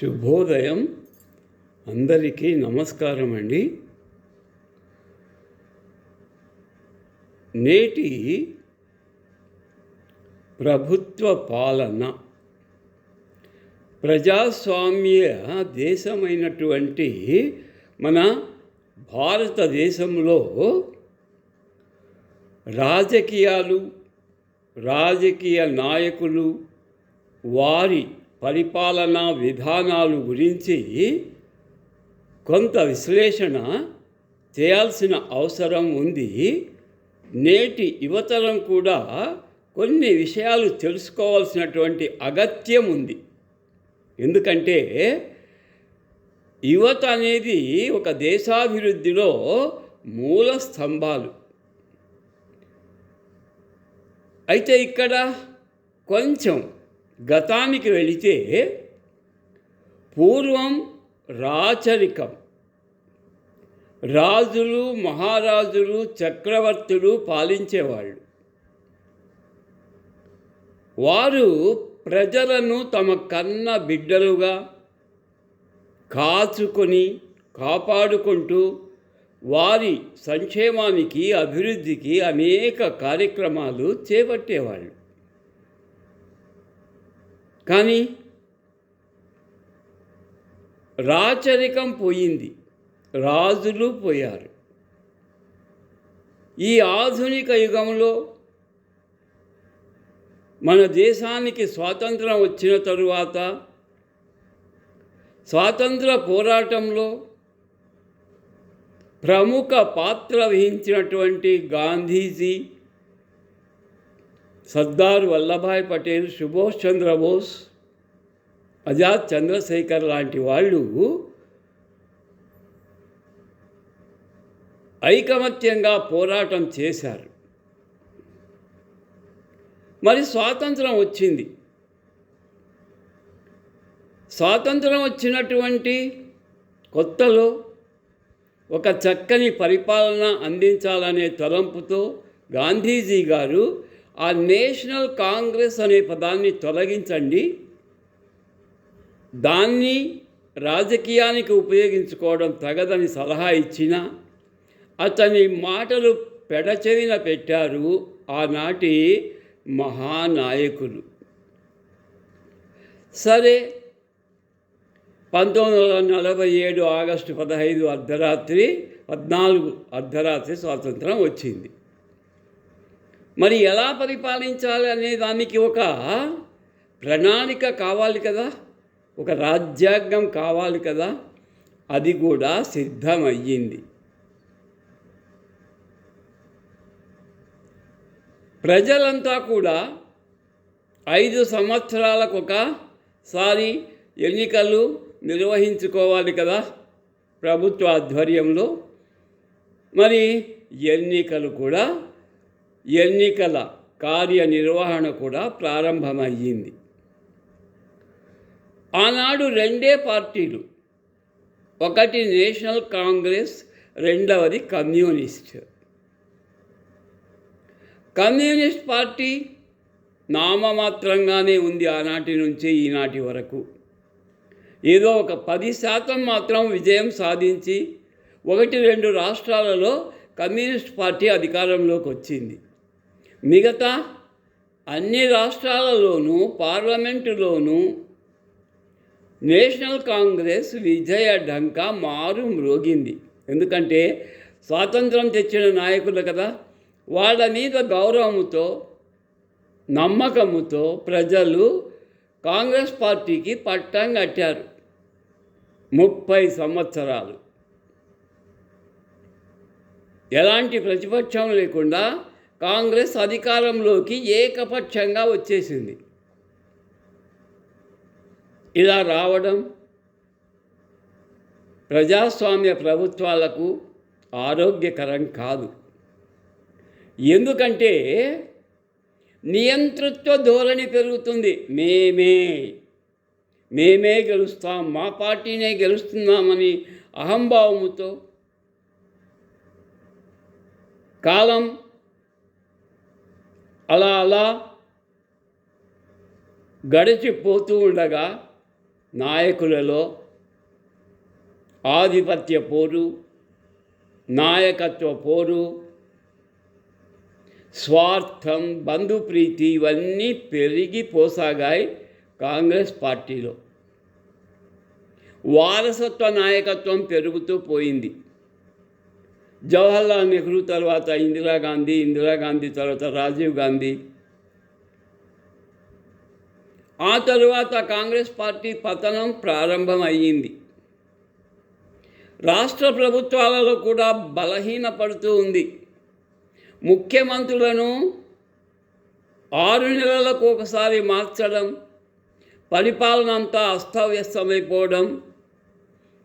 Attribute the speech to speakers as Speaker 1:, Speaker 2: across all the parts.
Speaker 1: శుభోదయం. అందరికీ నమస్కారం అండి నేటి ప్రభుత్వ పాలన. ప్రజాస్వామ్య దేశమైనటువంటి మన భారతదేశంలో రాజకీయాలు రాజకీయ నాయకులు వారి పరిపాలనా విధానాలు గురించి కొంత విశ్లేషణ చేయాల్సిన అవసరం ఉంది. నేటి యువతరం కూడా కొన్ని విషయాలు తెలుసుకోవాల్సినటువంటి అగత్యం ఉంది. ఎందుకంటే యువత అనేది ఒక దేశాభివృద్ధిలో మూల స్తంభాలు. అయితే ఇక్కడ కొంచెం గతానికి వెళితే పూర్వం రాచరికం. రాజులు మహారాజులు చక్రవర్తులు పాలించేవాళ్ళు. వారు ప్రజలను తమ కన్న బిడ్డలుగా కాచుకొని కాపాడుకుంటూ వారి సంక్షేమానికి అభివృద్ధికి అనేక కార్యక్రమాలు చేపట్టేవాళ్ళు. కానీ రాచరికం పోయింది. రాజులు పోయారు. ఈ ఆధునిక యుగంలో మన దేశానికి స్వాతంత్రం వచ్చిన తరువాత స్వాతంత్ర పోరాటంలో ప్రముఖ పాత్ర వహించినటువంటి గాంధీజీ సర్దార్ వల్లభాయ్ పటేల్ సుభాష్ చంద్రబోస్ అజాద్ చంద్రశేఖర్ లాంటి వాళ్ళు ఐకమత్యంగా పోరాటం చేశారు. మరి స్వాతంత్రం వచ్చింది. స్వాతంత్రం వచ్చినటువంటి కొత్తలో ఒక చక్కని పరిపాలన అందించాలనే తలంపుతో గాంధీజీ గారు ఆ నేషనల్ కాంగ్రెస్ అనే పదాన్ని తొలగించండి. దాన్ని రాజకీయానికి ఉపయోగించుకోవడం తగదని సలహా ఇచ్చిన అతని మాటలు పెడచెవిన పెట్టారు ఆనాటి మహానాయకులు. సరే పంతొమ్మిది వందల నలభై ఏడు ఆగస్టు పదహైదు అర్ధరాత్రి పద్నాలుగు అర్ధరాత్రి స్వాతంత్రం వచ్చింది. మరి ఎలా పరిపాలించాలి అనే దానికి ఒక ప్రణాళిక కావాలి కదా? ఒక రాజ్యాంగం కావాలి కదా? అది కూడా సిద్ధమయ్యింది. ప్రజలంతా కూడా ఐదు సంవత్సరాలకు ఒకసారి ఎన్నికలు నిర్వహించుకోవాలి కదా ప్రభుత్వ ఆధ్వర్యంలో. మరి ఎన్నికలు కూడా ఎన్నికల కార్యనిర్వహణ కూడా ప్రారంభమయ్యింది. ఆనాడు రెండే పార్టీలు ఒకటి నేషనల్ కాంగ్రెస్ రెండవది కమ్యూనిస్ట్. కమ్యూనిస్ట్ పార్టీ నామమాత్రంగానే ఉంది ఆనాటి నుంచి ఈనాటి వరకు. ఏదో ఒక పది శాతం మాత్రం విజయం సాధించి ఒకటి రెండు రాష్ట్రాలలో కమ్యూనిస్ట్ పార్టీ అధికారంలోకి వచ్చింది మిగతా అన్ని రాష్ట్రాలలోనూ పార్లమెంటులోనూ నేషనల్ కాంగ్రెస్ విజయ ఢంక మారు మ్రోగింది. ఎందుకంటే స్వాతంత్రం తెచ్చిన నాయకులు కదా వాళ్ళ మీద గౌరవముతో నమ్మకముతో ప్రజలు కాంగ్రెస్ పార్టీకి పట్టం కట్టారు. ముప్పై సంవత్సరాలు. ఎలాంటి ప్రతిపక్షం లేకుండా కాంగ్రెస్ అధికారంలోకి ఏకపక్షంగా వచ్చేసింది. ఇలా రావడం ప్రజాస్వామ్య ప్రభుత్వాలకు ఆరోగ్యకరం కాదు. ఎందుకంటే నియంతృత్వ ధోరణి పెరుగుతుంది. మేమే మేమే గెలుస్తాం మా పార్టీనే గెలుస్తున్నామని అహంభావముతో కాలం అలా అలా గడిచిపోతూ ఉండగా నాయకులలో ఆధిపత్య పోరు నాయకత్వ పోరు స్వార్థం బంధుప్రీతి ఇవన్నీ పెరిగిపోసాగాయి కాంగ్రెస్ పార్టీలో. వారసత్వ నాయకత్వం పెరుగుతూ పోయింది. జవహర్లాల్ నెహ్రూ తర్వాత ఇందిరాగాంధీ ఇందిరాగాంధీ తర్వాత రాజీవ్ గాంధీ. ఆ తరువాత కాంగ్రెస్ పార్టీ పతనం ప్రారంభమయ్యింది. రాష్ట్ర ప్రభుత్వాలలో కూడా బలహీనపడుతూ ఉంది. ముఖ్యమంత్రులను ఆరు నెలలకు ఒకసారి మార్చడం పరిపాలన అంతా అస్తవ్యస్తమైపోవడం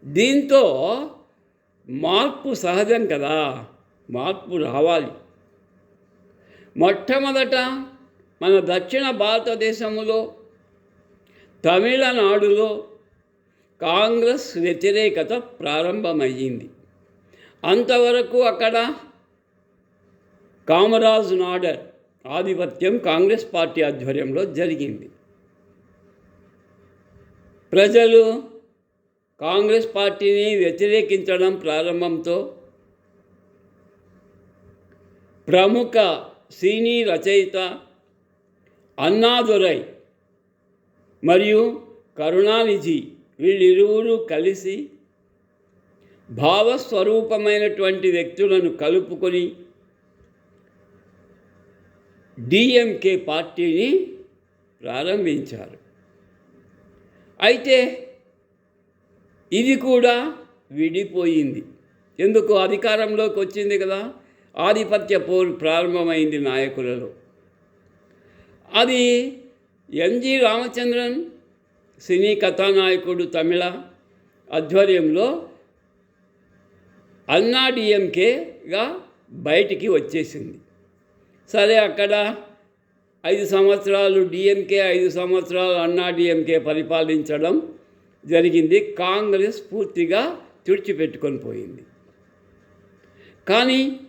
Speaker 1: దీంతో మార్పు సహజం కదా. మార్పు రావాలి. మొట్టమొదట మన దక్షిణ భారతదేశంలో తమిళనాడులో కాంగ్రెస్ వ్యతిరేకత ప్రారంభమయ్యింది. అంతవరకు అక్కడ కామరాజ్ నాడర్ ఆధిపత్యం కాంగ్రెస్ పార్టీ ఆధ్వర్యంలో జరిగింది. ప్రజలు కాంగ్రెస్ పార్టీని వ్యతిరేకించడం ప్రారంభంతో ప్రముఖ సినీ రచయిత అన్నాదురై మరియు కరుణానిధి వీళ్ళిరువురు కలిసి భావస్వరూపమైనటువంటి వ్యక్తులను కలుపుకొని డిఎంకే పార్టీని ప్రారంభించారు. అయితే ఇది కూడా విడిపోయింది. ఎందుకు? అధికారంలోకి వచ్చింది కదా. ఆధిపత్య పోరు ప్రారంభమైంది నాయకులలో. అది ఎంజి రామచంద్రన్ సినీ కథానాయకుడు తమిళ ఆధ్వర్యంలో అన్నాడిఎంకేగా బయటికి వచ్చేసింది. సరే అక్కడ ఐదు సంవత్సరాలు డిఎంకే ఐదు సంవత్సరాలు అన్నాడిఎంకే పరిపాలించడం జరిగింది. కాంగ్రెస్ పూర్తిగా తుడిచిపెట్టుకొని పోయింది. కానీ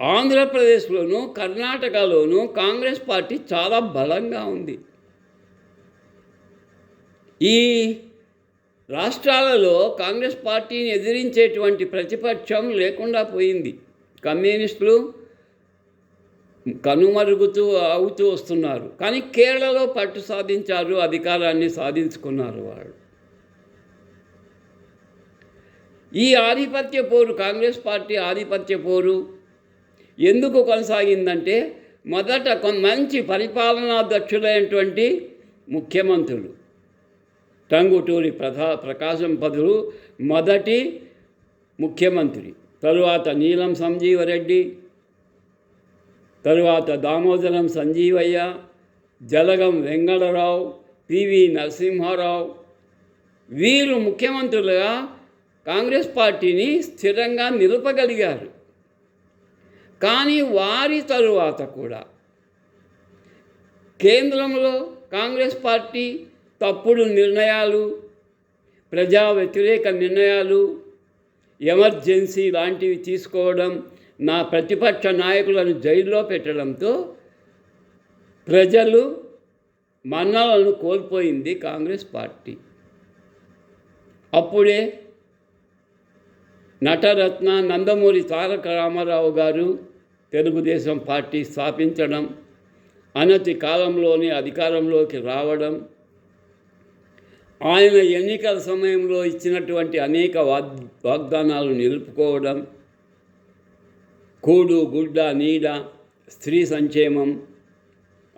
Speaker 1: ఆంధ్రప్రదేశ్లోను కర్ణాటకలోను కాంగ్రెస్ పార్టీ చాలా బలంగా ఉంది. ఈ రాష్ట్రాలలో కాంగ్రెస్ పార్టీని ఎదిరించేటువంటి ప్రతిపక్షం లేకుండా పోయింది. కమ్యూనిస్టులు కనుమరుగుతూ అవుతూ వస్తున్నారు. కానీ కేరళలో పట్టు సాధించారు అధికారాన్ని సాధించుకున్నారు వాళ్ళు ఈ ఆధిపత్య పోరు కాంగ్రెస్ పార్టీ ఆధిపత్య పోరు ఎందుకు కొనసాగిందంటే మొదట కొన్ మంచి పరిపాలనా దక్షులైనటువంటి ముఖ్యమంత్రులు టంగుటూరి ప్రధా ప్రకాశం పదులు మొదటి ముఖ్యమంత్రి తరువాత నీలం సంజీవరెడ్డి తరువాత దామోదరం సంజీవయ్య జలగం వెంగళరావు పివి నరసింహారావు. వీరు ముఖ్యమంత్రులుగా కాంగ్రెస్ పార్టీని స్థిరంగా నిలపగలిగారు. కానీ వారి తరువాత కూడా కేంద్రంలో కాంగ్రెస్ పార్టీ తప్పుడు నిర్ణయాలు ప్రజా వ్యతిరేక నిర్ణయాలు ఎమర్జెన్సీ లాంటివి తీసుకోవడం నా ప్రతిపక్ష నాయకులను జైల్లో పెట్టడంతో ప్రజలు మన్నలను కోల్పోయింది కాంగ్రెస్ పార్టీ. అప్పుడే నటరత్న నందమూరి తారక రామారావు గారు తెలుగుదేశం పార్టీ స్థాపించడం అనతి కాలంలోనే అధికారంలోకి రావడం ఆయన ఎన్నికల సమయంలో ఇచ్చినటువంటి అనేక వాగ్ వాగ్దానాలు నిలుపుకోవడం కూడు గుడ్డ నీడ స్త్రీ సంక్షేమం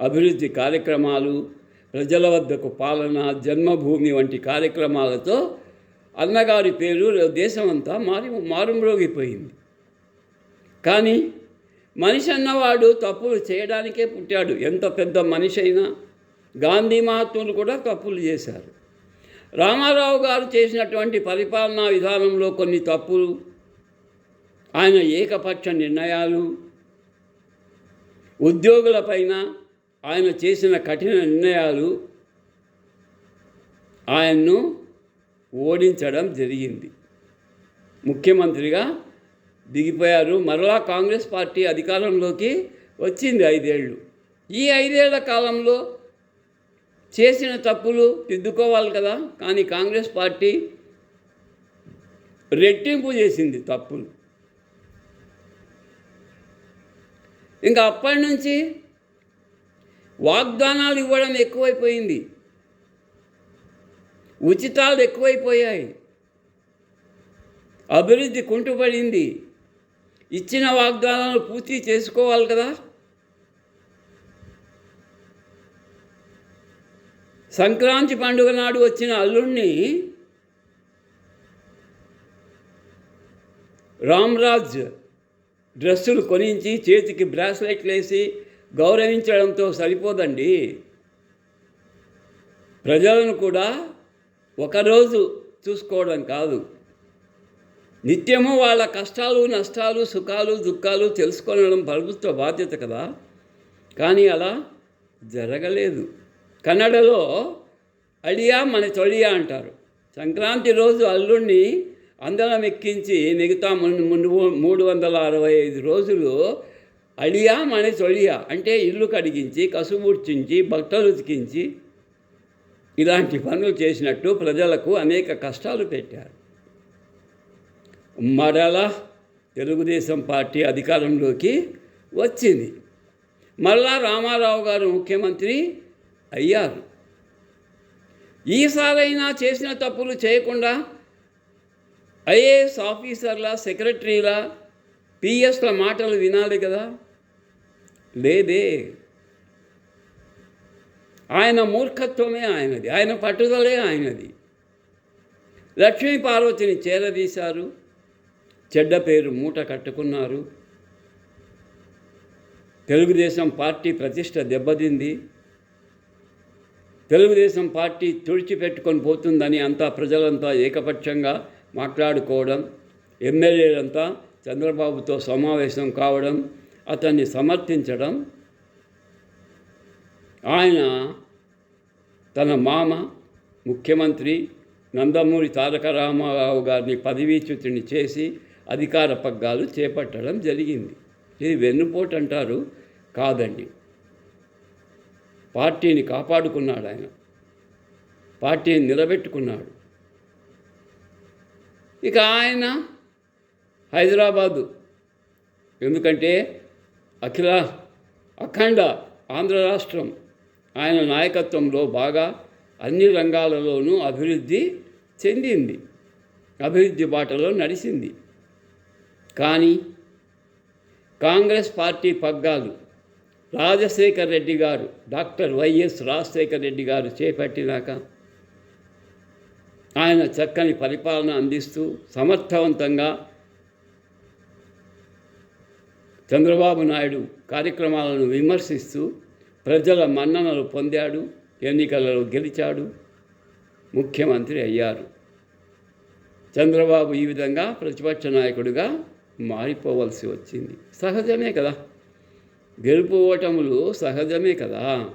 Speaker 1: అభివృద్ధి కార్యక్రమాలు ప్రజల వద్దకు పాలన జన్మభూమి వంటి కార్యక్రమాలతో అన్నగారి పేరు దేశమంతా మారి మారుమ్రోగిపోయింది. కానీ మనిషి అన్నవాడు తప్పులు చేయడానికే పుట్టాడు. ఎంత పెద్ద మనిషి అయినా గాంధీ మహాత్ములు కూడా తప్పులు చేశారు. రామారావు గారు చేసినటువంటి పరిపాలనా విధానంలో కొన్ని తప్పులు ఆయన ఏకపక్ష నిర్ణయాలు ఉద్యోగులపైన ఆయన చేసిన కఠిన నిర్ణయాలు ఆయన్ను ఓడించడం జరిగింది. ముఖ్యమంత్రిగా దిగిపోయారు. మరలా కాంగ్రెస్ పార్టీ అధికారంలోకి వచ్చింది ఐదేళ్ళు ఈ ఐదేళ్ళ కాలంలో చేసిన తప్పులు దిద్దుకోవాలి కదా. కానీ కాంగ్రెస్ పార్టీ రెట్టింపు చేసింది తప్పులు. ఇంకా అప్పటి నుంచి వాగ్దానాలు ఇవ్వడం ఎక్కువైపోయింది. ఉచితాలు ఎక్కువైపోయాయి. అభివృద్ధి కుంటుపడింది. ఇచ్చిన వాగ్దానాలు పూర్తి చేసుకోవాలి కదా. సంక్రాంతి పండుగ నాడు వచ్చిన అల్లుణ్ణి రామ్రాజ్ డ్రెస్సులు కొనించి చేతికి బ్రాస్లెట్లు వేసి గౌరవించడంతో సరిపోదండి. ప్రజలను కూడా ఒకరోజు చూసుకోవడం కాదు. నిత్యము వాళ్ళ కష్టాలు నష్టాలు సుఖాలు దుఃఖాలు తెలుసుకోవడం ప్రభుత్వ బాధ్యత కదా. కానీ అలా జరగలేదు. కన్నడలో అడియా మన తొలియా అంటారు. సంక్రాంతి రోజు అల్లుణ్ణి అందరం ఎక్కించి మిగతా మూడు మూడు వందల అరవై ఐదు రోజులు అడియా మన చొలియా అంటే ఇల్లు కడిగించి కసుబుర్చించి బట్టలు ఉతికించి ఇలాంటి పనులు చేసినట్టు ప్రజలకు అనేక కష్టాలు పెట్టారు. మరలా తెలుగుదేశం పార్టీ అధికారంలోకి వచ్చింది. మళ్ళా రామారావు గారు ముఖ్యమంత్రి అయ్యారు. ఈసారైనా చేసిన తప్పులు చేయకుండా ఐఏఎస్ ఆఫీసర్ల సెక్రటరీల పిఎస్ల మాటలు వినాలి కదా? లేదే. ఆయన మూర్ఖత్వమే ఆయనది ఆయన పట్టుదలే ఆయనది. లక్ష్మీ పార్వతిని చేరదీశారు. చెడ్డ పేరు మూట కట్టుకున్నారు. తెలుగుదేశం పార్టీ ప్రతిష్ట దెబ్బతింది. తెలుగుదేశం పార్టీ తుడిచిపెట్టుకొని పోతుందని అంతా ప్రజలంతా ఏకపక్షంగా మాట్లాడుకోవడం ఎమ్మెల్యేలంతా చంద్రబాబుతో సమావేశం కావడం అతన్ని సమర్థించడం ఆయన తన మామ ముఖ్యమంత్రి నందమూరి తారక రామారావు గారిని పదవీచ్యుతిని చేసి అధికార పగ్గాలు చేపట్టడం జరిగింది. ఇది వెన్నుపోటు అంటారు? కాదండి. పార్టీని కాపాడుకున్నాడు ఆయన పార్టీని నిలబెట్టుకున్నాడు. ఇక ఆయన హైదరాబాదు. ఎందుకంటే అఖిల అఖండ ఆంధ్ర రాష్ట్రం ఆయన నాయకత్వంలో బాగా అన్ని రంగాలలోనూ అభివృద్ధి చెందింది. అభివృద్ధి బాటలో నడిచింది. కానీ కాంగ్రెస్ పార్టీ పగ్గాలు రాజశేఖర్ రెడ్డి గారు డాక్టర్ వైఎస్ రాజశేఖర్ రెడ్డి గారు చేపట్టినాక ఆయన చక్కని పరిపాలన అందిస్తూ సమర్థవంతంగా చంద్రబాబు నాయుడు కార్యక్రమాలను విమర్శిస్తూ ప్రజల మన్ననలు పొందాడు ఎన్నికలలో గెలిచాడు ముఖ్యమంత్రి అయ్యారు. చంద్రబాబు ఈ విధంగా ప్రతిపక్ష నాయకుడిగా మారిపోవలసి వచ్చింది. సహజమే కదా. గెలుపు ఓటములు సహజమే కదా.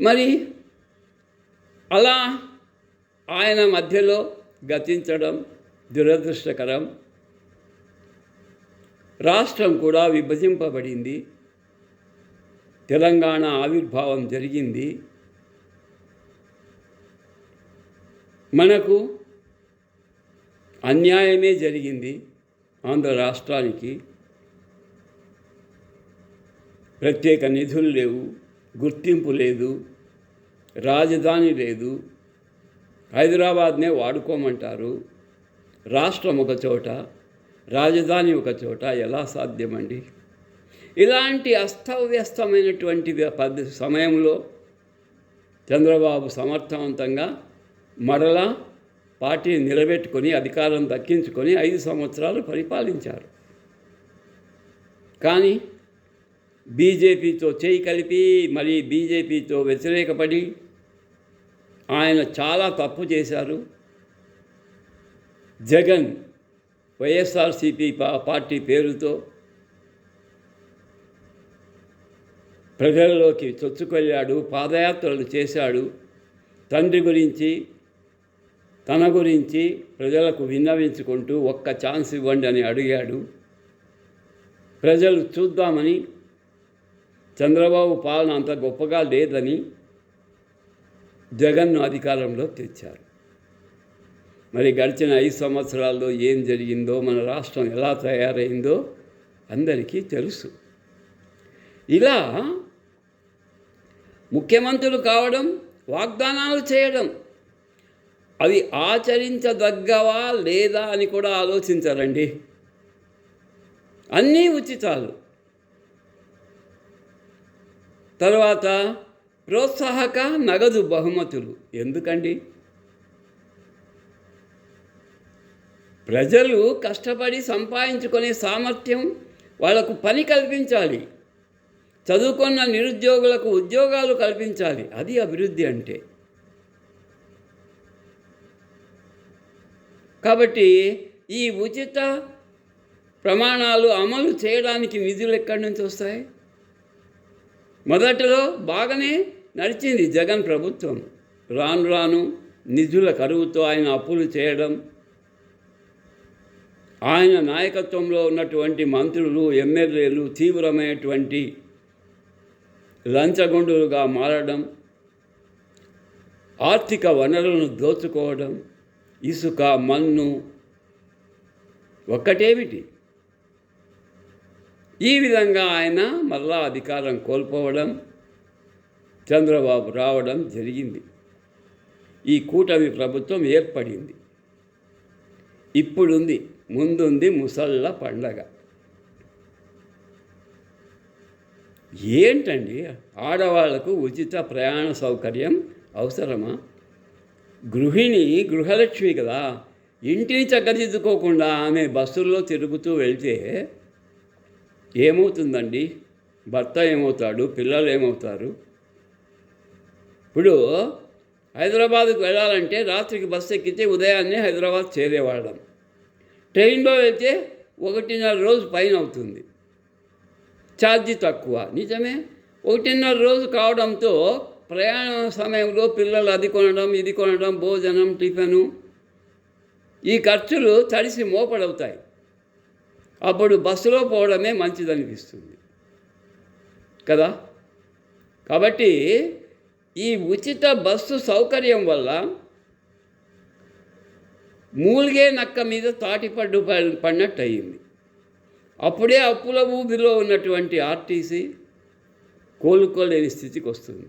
Speaker 1: మరి అలా ఆయన మధ్యలో గతించడం దురదృష్టకరం. రాష్ట్రం కూడా విభజింపబడింది. తెలంగాణ ఆవిర్భావం జరిగింది. మనకు అన్యాయమే జరిగింది ఆంధ్ర రాష్ట్రానికి. ప్రత్యేక నిధులు లేవు గుర్తింపు లేదు. రాజధాని లేదు. హైదరాబాద్నే వాడుకోమంటారు. రాష్ట్రం ఒక చోట రాజధాని ఒక చోట ఎలా సాధ్యమండి? ఇలాంటి అస్తవ్యస్తమైనటువంటి పద్ధ సమయంలో చంద్రబాబు సమర్థవంతంగా మరలా పార్టీని నిలబెట్టుకొని అధికారం దక్కించుకొని ఐదు సంవత్సరాలు పరిపాలించారు. కానీ బీజేపీతో చేయి కలిపి మరి బీజేపీతో వ్యతిరేకపడి ఆయన చాలా తప్పు చేశారు. జగన్ వైఎస్ఆర్సిపి పార్టీ పేరుతో ప్రజల్లోకి చొచ్చుకెళ్ళాడు పాదయాత్రలు చేశాడు. తండ్రి గురించి తన గురించి ప్రజలకు విన్నవించుకుంటూ ఒక్క ఛాన్స్ ఇవ్వండి అని అడిగాడు. ప్రజలు చూద్దామని చంద్రబాబు పాలన అంత గొప్పగా లేదని జగన్ను అధికారంలో తెచ్చారు. మరి గడిచిన ఐదు సంవత్సరాల్లో ఏం జరిగిందో మన రాష్ట్రం ఎలా తయారైందో అందరికీ తెలుసు. ఇలా ముఖ్యమంత్రులు కావడం వాగ్దానాలు చేయడం అవి ఆచరించదగ్గవా లేదా అని కూడా ఆలోచించారండి. అన్నీ ఉచితాలు. తర్వాత ప్రోత్సాహక నగదు బహుమతులు. ఎందుకండి? ప్రజలు కష్టపడి సంపాదించుకునే సామర్థ్యం వాళ్ళకు పని కల్పించాలి. చదువుకున్న నిరుద్యోగులకు ఉద్యోగాలు కల్పించాలి. అది అభివృద్ధి అంటే. కాబట్టి ఈ ఉచిత ప్రమాణాలు అమలు చేయడానికి నిధులు ఎక్కడి నుంచి వస్తాయి? మొదట్లో బాగానే నడిచింది జగన్ ప్రభుత్వం. రాను రాను నిధుల కరువుతో ఆయన అప్పులు చేయడం ఆయన నాయకత్వంలో ఉన్నటువంటి మంత్రులు ఎమ్మెల్యేలు తీవ్రమైనటువంటి లంచగొండులుగా మారడం ఆర్థిక వనరులను దోచుకోవడం ఇసుక మన్ను ఒక్కటేమిటి? ఈ విధంగా ఆయన మళ్ళా అధికారం కోల్పోవడం చంద్రబాబు రావడం జరిగింది. ఈ కూటమి ప్రభుత్వం ఏర్పడింది. ఇప్పుడుంది ముందుంది ముసళ్ళ పండగ. ఏంటండి? ఆడవాళ్ళకు ఉచిత ప్రయాణ సౌకర్యం అవసరమా? గృహిణి గృహలక్ష్మి కదా. ఇంటిని చక్కదిద్దుకోకుండా ఆమె బస్సుల్లో తిరుగుతూ వెళ్తే ఏమవుతుందండి? భర్త ఏమవుతాడు? పిల్లలు ఏమవుతారు? ఇప్పుడు హైదరాబాద్కు వెళ్ళాలంటే రాత్రికి బస్సు ఎక్కితే ఉదయాన్నే హైదరాబాద్ చేరేవాళ్ళం. ట్రైన్లో వెళ్తే ఒకటిన్నర రోజు పైన అవుతుంది. ఛార్జీ తక్కువ. నిజమే? ఒకటిన్నర రోజు కావడంతో ప్రయాణ సమయంలో పిల్లలు అది కొనడం ఇది కొనడం భోజనం టిఫిను ఈ ఖర్చులు తడిసి మోపడవుతాయి. అప్పుడు బస్సులో పోవడమే మంచిదనిపిస్తుంది. కదా? కాబట్టి ఈ ఉచిత బస్సు సౌకర్యం వల్ల మూలిగే నక్క మీద తాటిపడ్డు పడినట్టు అయ్యింది అప్పుడే అప్పుల ఊబిలో ఉన్నటువంటి ఆర్టీసీ కోలుకోలేని స్థితికి వస్తుంది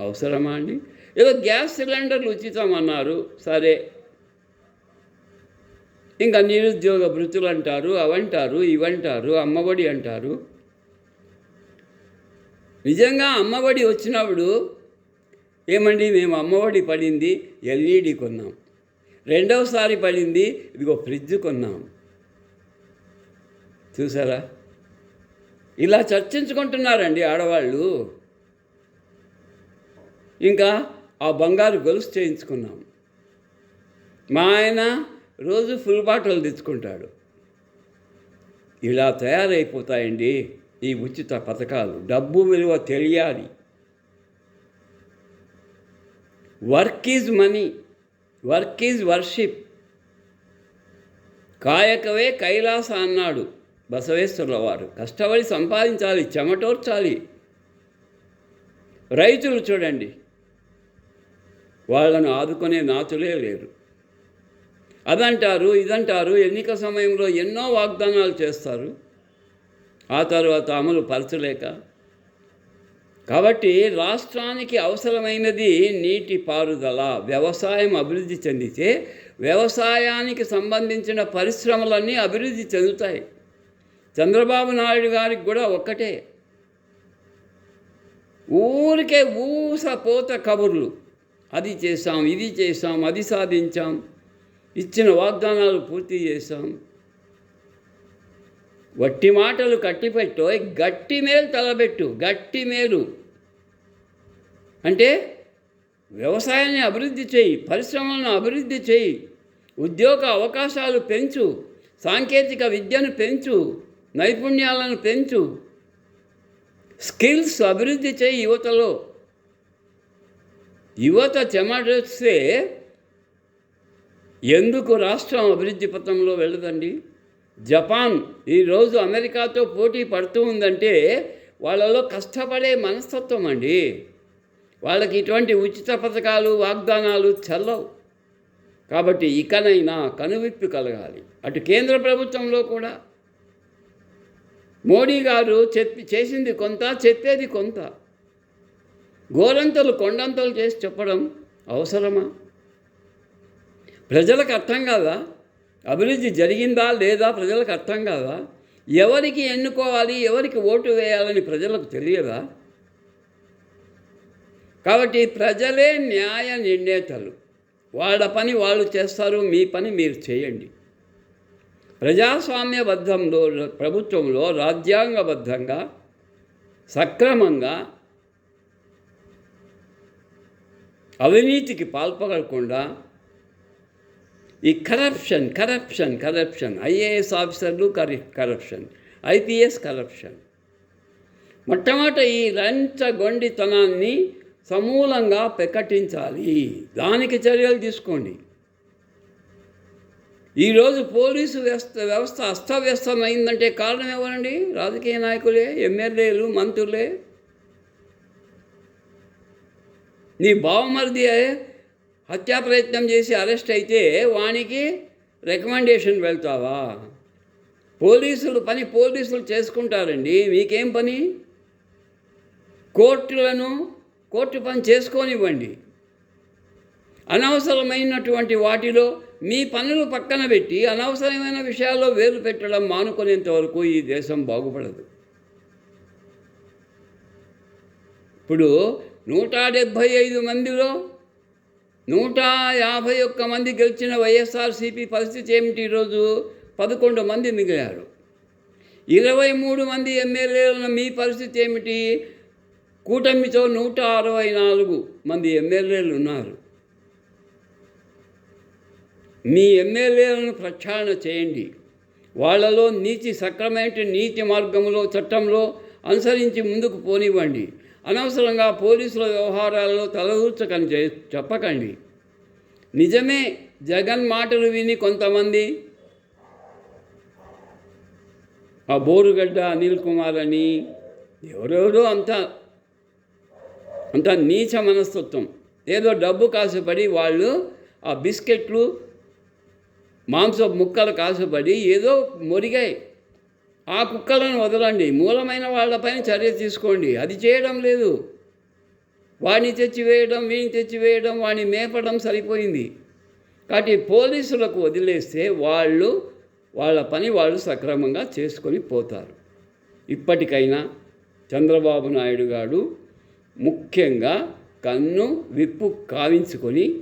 Speaker 1: అవసరమా అండి? ఏదో గ్యాస్ సిలిండర్లు ఉచితం అన్నారు. సరే ఇంకా నిరుద్యోగ వృత్తులు అంటారు అవంటారు ఇవంటారు అమ్మఒడి అంటారు. నిజంగా అమ్మఒడి వచ్చినప్పుడు ఏమండి మేము అమ్మఒడి పడింది ఎల్ఈడి కొన్నాం. రెండవసారి పడింది ఇదిగో ఫ్రిడ్జ్ కొన్నాం. చూసారా? ఇలా చర్చించుకుంటున్నారండి ఆడవాళ్ళు. ఇంకా ఆ బంగారు గొలుసు చేయించుకున్నాం. మా ఆయన రోజు ఫుల్ బాటిల్ తెచ్చుకుంటాడు. ఇలా తయారైపోతాయండి ఈ ఉచిత పథకాలు. డబ్బు విలువ తెలియాలి. Work is money work is worship కాయకవే కైలాస అన్నాడు బసవేశ్వరుల వారు కష్టపడి సంపాదించాలి చెమటోర్చాలి. రైతులు చూడండి. వాళ్ళను ఆదుకునే నాతులే లేరు. అదంటారు ఇదంటారు ఎన్నిక సమయంలో ఎన్నో వాగ్దానాలు చేస్తారు. ఆ తర్వాత అమలు పరచలేక. కాబట్టి రాష్ట్రానికి అవసరమైనది నీటి పారుదల వ్యవసాయం అభివృద్ధి చెందితే వ్యవసాయానికి సంబంధించిన పరిశ్రమలన్నీ అభివృద్ధి చెందుతాయి. చంద్రబాబు నాయుడు గారికి కూడా ఒక్కటే. ఊరికే ఊసపోత కబుర్లు. అది చేసాం ఇది చేసాం అది సాధించాం. ఇచ్చిన వాగ్దానాలు పూర్తి చేశాం. వట్టి మాటలు కట్టిపెట్టు గట్టి మేలు తలబెట్టు గట్టి మేలు. అంటే వ్యవసాయాన్ని అభివృద్ధి చేయి పరిశ్రమలను అభివృద్ధి చేయి ఉద్యోగ అవకాశాలు పెంచు సాంకేతిక విద్యను పెంచు నైపుణ్యాలను పెంచు. స్కిల్స్ అభివృద్ధి చేయి యువతలో. యువత చెమటొస్తే ఎందుకు రాష్ట్రం అభివృద్ధి పథంలో వెళ్ళదండి? జపాన్ ఈరోజు అమెరికాతో పోటీ పడుతూ ఉందంటే వాళ్ళలో కష్టపడే మనస్తత్వం అండి. వాళ్ళకి ఇటువంటి ఉచిత పథకాలు వాగ్దానాలు చల్లవు. కాబట్టి ఇకనైనా కనువిప్పు కలగాలి. అటు కేంద్ర ప్రభుత్వంలో కూడా. మోడీ గారు చెప్పి చేసింది కొంత చెప్పేది కొంత. గోరంతలు కొండంతలు చేసి చెప్పడం అవసరమా? ప్రజలకు అర్థం కాదా? అభివృద్ధి జరిగిందా లేదా ప్రజలకు అర్థం కాదా? ఎవరికి ఎన్నుకోవాలి ఎవరికి ఓటు వేయాలని ప్రజలకు తెలియదా? కాబట్టి ప్రజలే న్యాయ నిర్ణేతలు. వాళ్ళ పని వాళ్ళు చేస్తారు మీ పని మీరు చేయండి. ప్రజాస్వామ్యబద్ధంలో ప్రభుత్వంలో రాజ్యాంగబద్ధంగా సక్రమంగా అవినీతికి పాల్పడకుండా ఈ కరప్షన్ కరప్షన్ కరప్షన్ ఐఏఎస్ ఆఫీసర్లు కరి కరప్షన్ ఐపీఎస్ కరప్షన్ మొట్టమొదట ఈ లంచగొండితనాన్ని సమూలంగా ప్రకటించాలి. దానికి చర్యలు తీసుకోండి. ఈరోజు పోలీసు వ్యవస్థ వ్యవస్థ అస్తవ్యస్తమైందంటే కారణం ఎవరండి? రాజకీయ నాయకులే ఎమ్మెల్యేలు మంత్రులే. నీ బావమరిది హత్యా ప్రయత్నం చేసి అరెస్ట్ అయితే వానికి రికమెండేషన్ వెళ్తావా? పోలీసులు పని పోలీసులు చేసుకుంటారండి. మీకేం పని? కోర్టులను కోర్టు పని చేసుకోనివ్వండి. అనవసరమైనటువంటి వాటిలో మీ పనులు పక్కన పెట్టి అనవసరమైన విషయాల్లో వేలు పెట్టడం మానుకునేంత వరకు ఈ దేశం బాగుపడదు. ఇప్పుడు నూట డెబ్భై ఐదు మందిలో నూట యాభై ఒక్క మంది గెలిచిన వైఎస్ఆర్సీపీ పరిస్థితి ఏమిటి ఈరోజు? పదకొండు మంది మిగిలారు. ఇరవై మూడు మంది ఎమ్మెల్యేలను మీ పరిస్థితి ఏమిటి? కూటమితో నూట అరవై నాలుగు మంది ఎమ్మెల్యేలు ఉన్నారు. మీ ఎమ్మెల్యేలను ప్రక్షాళన చేయండి. వాళ్ళలో నీతి సక్రమైన నీతి మార్గంలో చట్టంలో అనుసరించి ముందుకు పోనివ్వండి. అనవసరంగా పోలీసుల వ్యవహారాల్లో తలదూర్చకని చెప్పకండి. నిజమే జగన్ మాటలు విని కొంతమంది ఆ బోరుగడ్డ అనిల్ కుమార్ అని ఎవరెవరో అంత అంత నీచ మనస్తత్వం. ఏదో డబ్బు కాసుపడి వాళ్ళు ఆ బిస్కెట్లు మాంస ముక్కలు కాసుపడి ఏదో మొరిగాయి. ఆ కుక్కలను వదలండి. మూలమైన వాళ్ళపైన చర్య తీసుకోండి. అది చేయడం లేదు. వాడిని తెచ్చివేయడం వీడిని తెచ్చివేయడం వాడిని మేపడం సరిపోయింది. కాబట్టి పోలీసులకు వదిలేస్తే వాళ్ళు వాళ్ళ పని వాళ్ళు సక్రమంగా చేసుకొని పోతారు. ఇప్పటికైనా చంద్రబాబు నాయుడు గారు ముఖ్యంగా కన్ను విప్పు కావించుకొని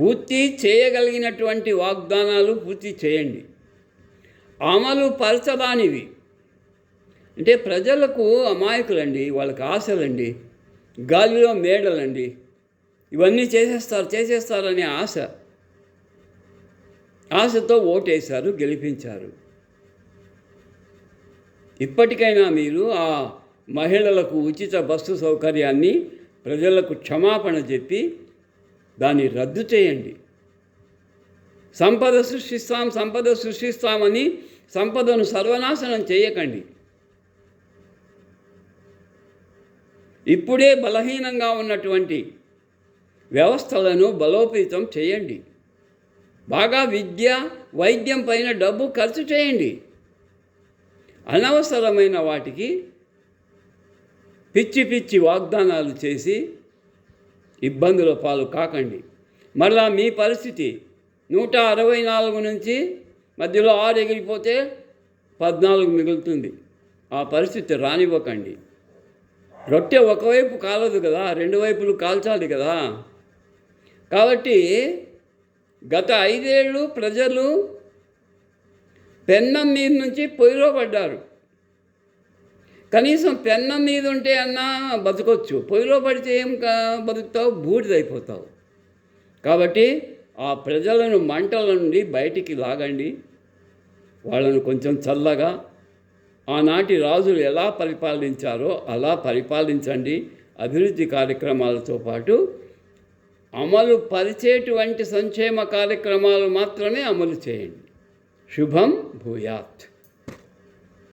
Speaker 1: పూర్తి చేయగలిగినటువంటి వాగ్దానాలు పూర్తి చేయండి. అమలు పరచదానివి. అంటే ప్రజలకు అమాయకులండి వాళ్ళకి ఆశలండి గాలిలో మేడలండి ఇవన్నీ చేసేస్తారు చేసేస్తారనే ఆశ. ఆశతో ఓటేశారు గెలిపించారు. ఇప్పటికైనా మీరు ఆ మహిళలకు ఉచిత బస్సు సౌకర్యాన్ని ప్రజలకు క్షమాపణ చెప్పి దాన్ని రద్దు చేయండి. సంపద సృష్టిస్తాం సంపద సృష్టిస్తామని సంపదను సర్వనాశనం చేయకండి. ఇప్పుడే బలహీనంగా ఉన్నటువంటి వ్యవస్థలను బలోపేతం చేయండి. బాగా విద్య వైద్యం పైన డబ్బు ఖర్చు చేయండి. అనవసరమైన వాటికి పిచ్చి పిచ్చి వాగ్దానాలు చేసి ఇబ్బందుల పాలు కాకండి. మరలా మీ పరిస్థితి నూట అరవై నాలుగు నుంచి మధ్యలో ఆరు ఎగిరిపోతే పద్నాలుగు మిగులుతుంది. ఆ పరిస్థితి రానివ్వకండి. రొట్టె ఒకవైపు కాలదు కదా రెండు వైపులు కాల్చాలి కదా. కాబట్టి గత ఐదేళ్ళు ప్రజలు పెన్నం మీద నుంచి పొయ్యిలో పడ్డారు. కనీసం పెన్నం మీద ఉంటే అన్నా బతకొచ్చు. పొయ్యిలో పడితే ఏం బతుకుతావు? బూడిదైపోతావు. కాబట్టి ఆ ప్రజలను మంటల నుండి బయటికి లాగండి. వాళ్ళను కొంచెం చల్లగా ఆనాటి రాజులు ఎలా పరిపాలించారో అలా పరిపాలించండి. అభివృద్ధి కార్యక్రమాలతో పాటు అమలు పరిచేటువంటి సంక్షేమ కార్యక్రమాలు మాత్రమే అమలు చేయండి. శుభం భూయాత్.